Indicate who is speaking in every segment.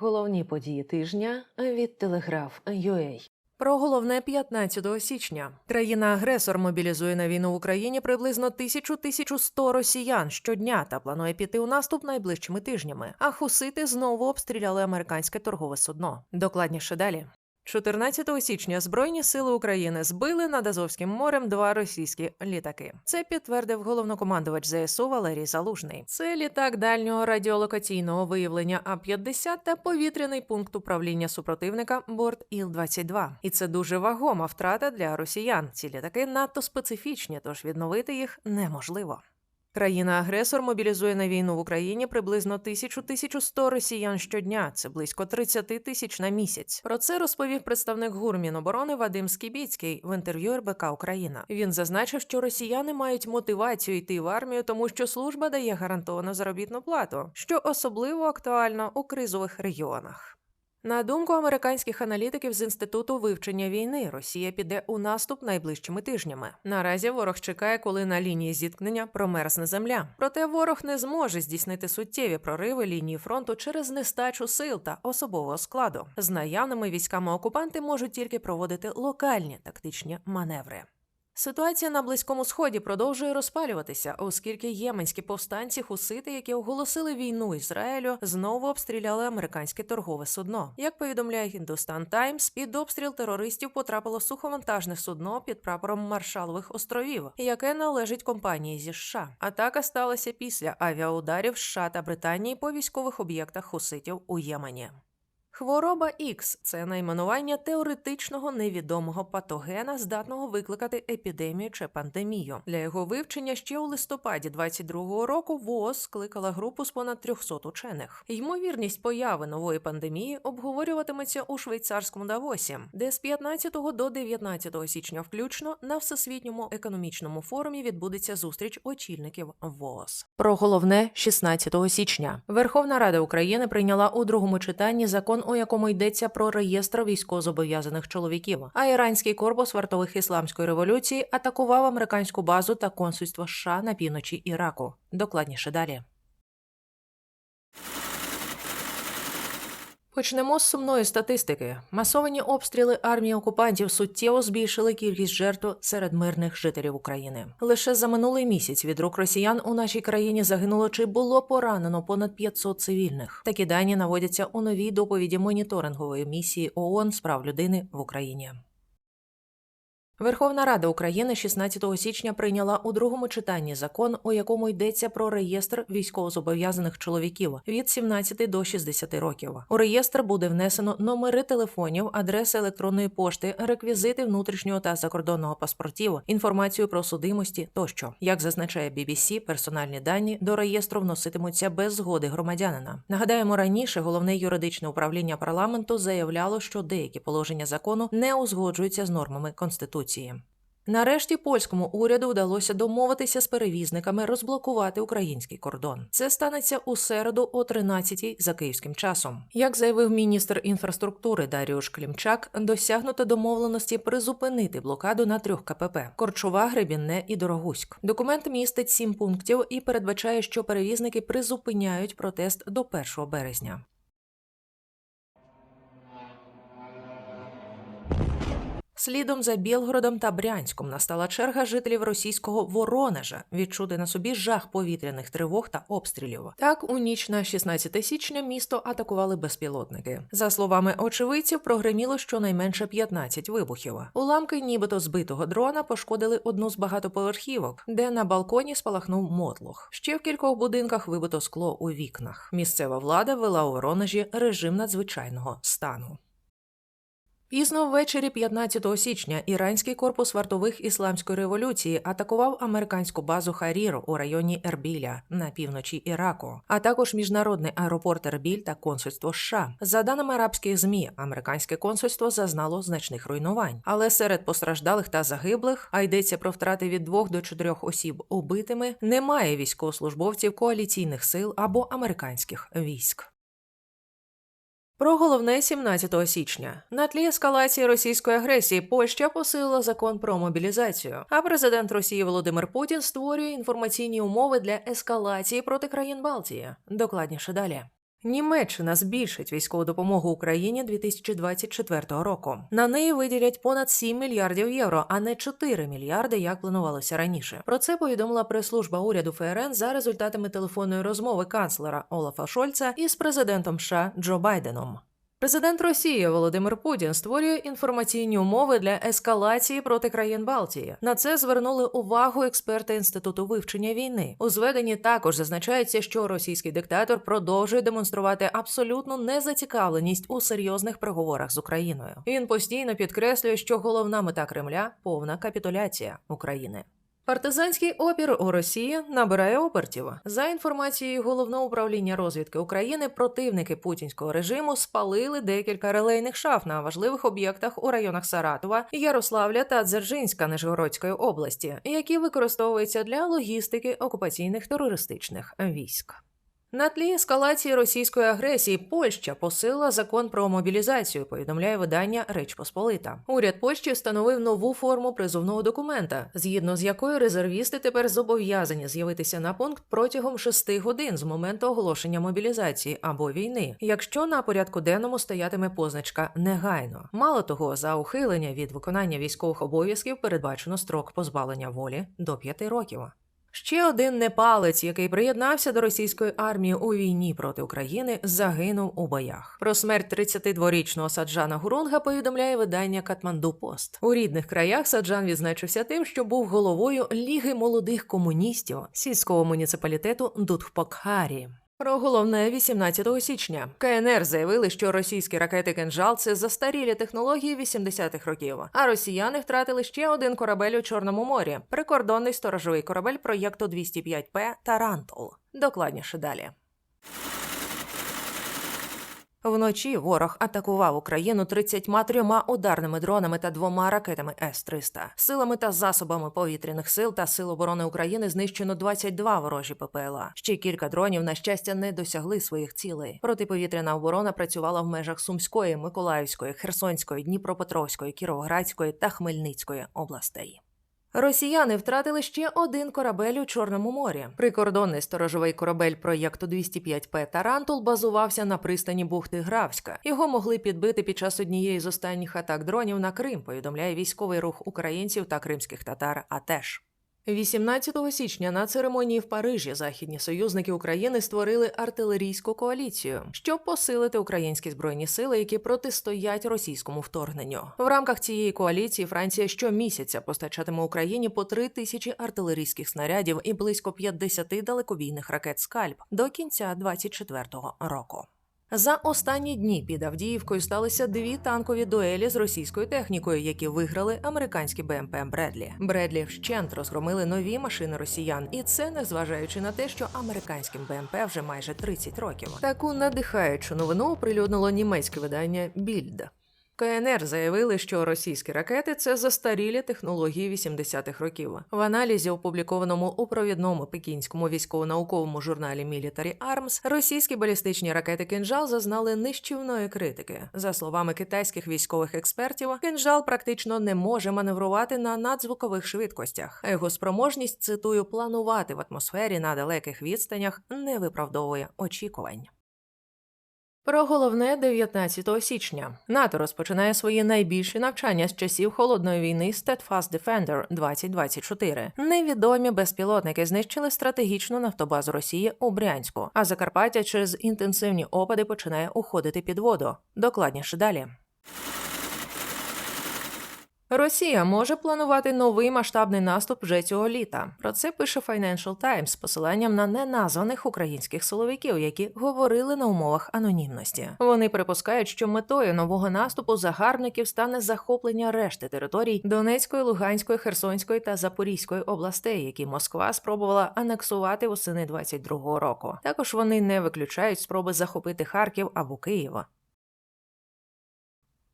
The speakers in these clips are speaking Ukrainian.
Speaker 1: Головні події тижня від Телеграф юей
Speaker 2: Про головне 15 січня. Країна-агресор мобілізує на війну в Україні приблизно 1000-1100 росіян щодня та планує піти у наступ найближчими тижнями. А хусити знову обстріляли американське торгове судно. Докладніше далі. 14 січня Збройні сили України збили над Азовським морем два російські літаки. Це підтвердив головнокомандувач ЗСУ Валерій Залужний. Це літак дальнього радіолокаційного виявлення А-50 та повітряний пункт управління супротивника борт Іл-22. І це дуже вагома втрата для росіян. Ці літаки надто специфічні, тож відновити їх неможливо. Країна-агресор мобілізує на війну в Україні приблизно 1000-1100 росіян щодня. Це близько 30 тисяч на місяць. Про це розповів представник ГУР Міноборони Вадим Скібіцький в інтерв'ю РБК Україна. Він зазначив, що росіяни мають мотивацію йти в армію, тому що служба дає гарантовану заробітну плату, що особливо актуально у кризових регіонах. На думку американських аналітиків з інституту вивчення війни, Росія піде у наступ найближчими тижнями. Наразі ворог чекає, коли на лінії зіткнення промерзне земля. Проте ворог не зможе здійснити суттєві прориви лінії фронту через нестачу сил та особового складу. З наявними військами окупанти можуть тільки проводити локальні тактичні маневри. Ситуація на близькому сході продовжує розпалюватися, оскільки єменські повстанці хусити, які оголосили війну Ізраїлю, знову обстріляли американське торгове судно. Як повідомляє Hindustan Times, під обстріл терористів потрапило суховантажне судно під прапором Маршалових островів, яке належить компанії зі США. Атака сталася після авіаударів США та Британії по військових об'єктах хуситів у Ємені. Хвороба Ікс це найменування теоретичного невідомого патогена, здатного викликати епідемію чи пандемію. Для його вивчення ще у листопаді 22-го року ВООЗ скликала групу з понад 300 учених. Ймовірність появи нової пандемії обговорюватиметься у швейцарському Давосі, де з 15 до 19 січня включно на всесвітньому економічному форумі відбудеться зустріч очільників ВООЗ. Про головне 16 січня Верховна Рада України прийняла у другому читанні закон у якому йдеться про реєстр військовозобов'язаних чоловіків. А іранський корпус вартових ісламської революції атакував американську базу та консульство США на півночі Іраку. Докладніше далі. Почнемо з сумної статистики. Масовані обстріли армії окупантів суттєво збільшили кількість жертв серед мирних жителів України. Лише за минулий місяць від рук росіян у нашій країні загинуло чи було поранено понад 500 цивільних. Такі дані наводяться у новій доповіді моніторингової місії ООН з прав людини в Україні. Верховна Рада України 16 січня прийняла у другому читанні закон, у якому йдеться про реєстр військовозобов'язаних чоловіків від 17 до 60 років. У реєстр буде внесено номери телефонів, адреси електронної пошти, реквізити внутрішнього та закордонного паспортів, інформацію про судимості тощо. Як зазначає BBC, персональні дані до реєстру вноситимуться без згоди громадянина. Нагадаємо, раніше головне юридичне управління парламенту заявляло, що деякі положення закону не узгоджуються з нормами конституції. Нарешті польському уряду вдалося домовитися з перевізниками розблокувати український кордон. Це станеться у середу о 13-й за київським часом. Як заявив міністр інфраструктури Даріуш Клімчак, досягнуто домовленості призупинити блокаду на трьох КПП: Корчова, Гребінне і Дорогуськ. Документ містить сім пунктів і передбачає, що перевізники призупиняють протест до 1 березня. Слідом за Білгородом та Брянськом настала черга жителів російського Воронежа відчути на собі жах повітряних тривог та обстрілів. Так, у ніч на 16 січня місто атакували безпілотники. За словами очевидців, прогреміло щонайменше 15 вибухів. Уламки, нібито збитого дрона, пошкодили одну з багатоповерхівок, де на балконі спалахнув мотлох. Ще в кількох будинках вибито скло у вікнах. Місцева влада вела у Воронежі режим надзвичайного стану. Пізно ввечері 15 січня іранський корпус вартових ісламської революції атакував американську базу Харір у районі Ербіля на півночі Іраку, а також міжнародний аеропорт Ербіль та консульство США. За даними арабських змі, американське консульство зазнало значних руйнувань, але серед постраждалих та загиблих, а йдеться про втрати від двох до чотирьох осіб убитими, немає військовослужбовців коаліційних сил або американських військ. Про головне 17 січня на тлі ескалації російської агресії Польща посилила закон про мобілізацію. А президент Росії Володимир Путін створює інформаційні умови для ескалації проти країн Балтії. Докладніше далі. Німеччина збільшить військову допомогу Україні 2024 року. На неї виділять понад 7 мільярдів євро, а не 4 мільярди, як планувалося раніше. Про це повідомила прес-служба уряду ФРН за результатами телефонної розмови канцлера Олафа Шольца із президентом США Джо Байденом. Президент Росії Володимир Путін створює інформаційні умови для ескалації проти країн Балтії. На це звернули увагу експерти інституту вивчення війни. У зведенні також зазначається, що російський диктатор продовжує демонструвати абсолютну незацікавленість у серйозних переговорах з Україною. Він постійно підкреслює, що головна мета Кремля повна капітуляція України. Партизанський опір у Росії набирає обертів. За інформацією головного управління розвідки України, противники путінського режиму спалили декілька релейних шаф на важливих об'єктах у районах Саратова, Ярославля та Дзержинська Нижгородської області, які використовуються для логістики окупаційних терористичних військ. На тлі ескалації російської агресії Польща посилила закон про мобілізацію. Повідомляє видання Реч Посполита. Уряд Польщі встановив нову форму призовного документа, згідно з якою резервісти тепер зобов'язані з'явитися на пункт протягом шести годин з моменту оголошення мобілізації або війни, якщо на порядку денному стоятиме позначка негайно. Мало того, за ухилення від виконання військових обов'язків передбачено строк позбавлення волі до п'яти років. Ще один непалець, який приєднався до російської армії у війні проти України, загинув у боях. Про смерть 32-річного Саджана Гуронга повідомляє видання Катманду Пост. У рідних краях Саджан відзначився тим, що був головою Ліги молодих комуністів сільського муніципалітету Дудхпокхарі. Про головне 18 січня КНР заявили, що російські ракети «Кинжал» – це застарілі технології 80-х років. А росіяни втратили ще один корабель у Чорному морі прикордонний сторожовий корабель проєкту 205П Тарантул. Докладніше далі. Вночі ворог атакував Україну 33 ударними дронами та двома ракетами С-300. Силами та засобами повітряних сил та сил оборони України знищено 22 ворожі ППЛА. Ще кілька дронів, на щастя, не досягли своїх цілей. Протиповітряна оборона працювала в межах Сумської, Миколаївської, Херсонської, Дніпропетровської, Кіровоградської та Хмельницької областей. Росіяни втратили ще один корабель у Чорному морі. Прикордонний сторожовий корабель проєкту 205П Тарантул базувався на пристані бухти Гравська. Його могли підбити під час однієї з останніх атак дронів на Крим. Повідомляє військовий рух українців та кримських татар. АТЕШ. 18 січня на церемонії в Парижі західні союзники України створили артилерійську коаліцію, щоб посилити українські збройні сили, які протистоять російському вторгненню. В рамках цієї коаліції Франція щомісяця постачатиме Україні по три тисячі артилерійських снарядів і близько 50 далекобійних ракет Скальп до кінця 2024 року. За останні дні під Авдіївкою сталися дві танкові дуелі з російською технікою, які виграли американські БМП Бредлі. Бредлі вщент розгромили нові машини росіян, і це незважаючи на те, що американським БМП вже майже 30 років. Таку надихаючу новину оприлюднило німецьке видання Більд. КНР заявили, що російські ракети це застарілі технології 80-х років. В аналізі, опублікованому у провідному пекінському військово-науковому журналі Military Arms, російські балістичні ракети «Кинжал» зазнали нищівної критики. За словами китайських військових експертів, «Кинжал» практично не може маневрувати на надзвукових швидкостях. Його спроможність цитую планувати в атмосфері на далеких відстанях не виправдовує очікувань. Про головне 19 січня НАТО розпочинає свої найбільші навчання з часів холодної війни Steadfast Defender 2024. Невідомі безпілотники знищили стратегічну нафтобазу Росії у Брянську, а Закарпаття через інтенсивні опади починає уходити під воду. Докладніше далі. Росія може планувати новий масштабний наступ вже цього літа. Про це пише Financial Times з посиланням на неназваних українських силовиків, які говорили на умовах анонімності. Вони припускають, що метою нового наступу загарбників стане захоплення решти територій Донецької, Луганської, Херсонської та Запорізької областей, які Москва спробувала анексувати восени 22-го року. Також вони не виключають спроби захопити Харків або Київ.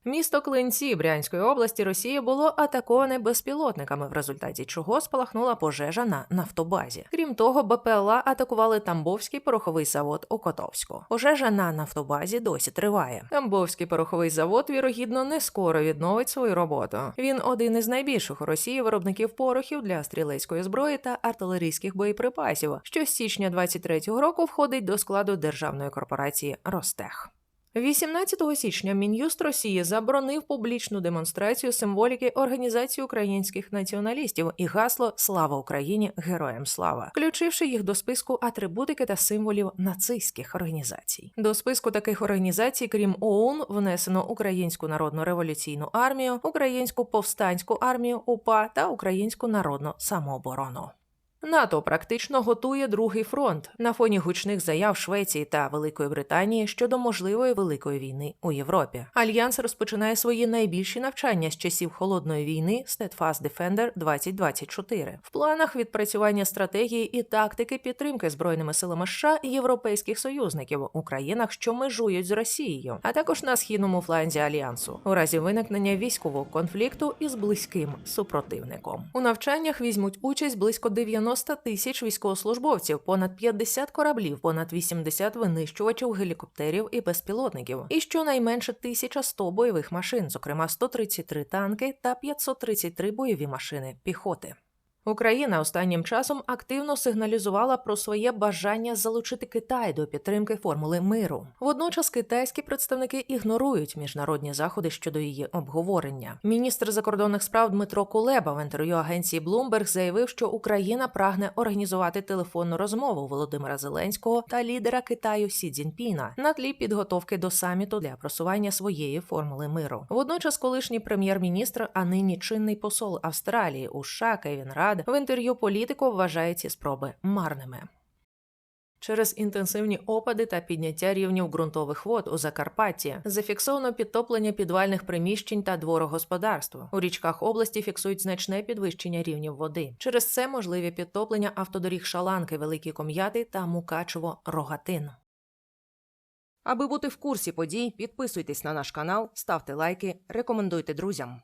Speaker 2: Місто Клинці Брянської області Росії було атаковане безпілотниками, в результаті чого спалахнула пожежа на нафтобазі. Крім того, БПЛА атакували Тамбовський пороховий завод у Котовську. Пожежа на нафтобазі досі триває. Тамбовський пороховий завод, вірогідно, не скоро відновить свою роботу. Він один із найбільших у Росії виробників порохів для стрілецької зброї та артилерійських боєприпасів, що з січня 23-го року входить до складу державної корпорації Ростех. 18 січня Мін'юст Росії заборонив публічну демонстрацію символіки Організації українських націоналістів і гасло Слава Україні! Героям слава, включивши їх до списку атрибутики та символів нацистських організацій. До списку таких організацій, крім ОУН, внесено Українську народну революційну армію, Українську повстанську армію УПА та Українську народну самооборону. НАТО практично готує другий фронт на фоні гучних заяв Швеції та Великої Британії щодо можливої великої війни у Європі. Альянс розпочинає свої найбільші навчання з часів холодної війни Steadfast Defender 2024. В планах відпрацювання стратегії і тактики підтримки збройними силами США і європейських союзників у країнах, що межують з Росією, а також на східному фланзі альянсу, у разі виникнення військового конфлікту із близьким супротивником. У навчаннях візьмуть участь близько 90 тисяч військовослужбовців, понад 50 кораблів, понад 80 винищувачів, гелікоптерів і безпілотників, і щонайменше 1100 бойових машин, зокрема 133 танки та 533 бойові машини піхоти. Україна останнім часом активно сигналізувала про своє бажання залучити Китай до підтримки формули миру. Водночас китайські представники ігнорують міжнародні заходи щодо її обговорення. Міністр закордонних справ Дмитро Кулеба в інтерв'ю агенції Bloomberg заявив, що Україна прагне організувати телефонну розмову Володимира Зеленського та лідера Китаю Сі Цзіньпіна на тлі підготовки до саміту для просування своєї формули миру. Водночас, колишній прем'єр-міністр, а нині чинний посол Австралії у США Кевін Рад в інтерв'ю політику вважає ці спроби марними. Через інтенсивні опади та підняття рівнів ґрунтових вод у Закарпатті зафіксовано підтоплення підвальних приміщень та дворогосподарств. У річках області фіксують значне підвищення рівнів води. Через це можливі підтоплення автодоріг Шаланки, Великі Ком'яти та Мукачево Рогатин. Аби бути в курсі подій, підписуйтесь на наш канал, ставте лайки, рекомендуйте друзям.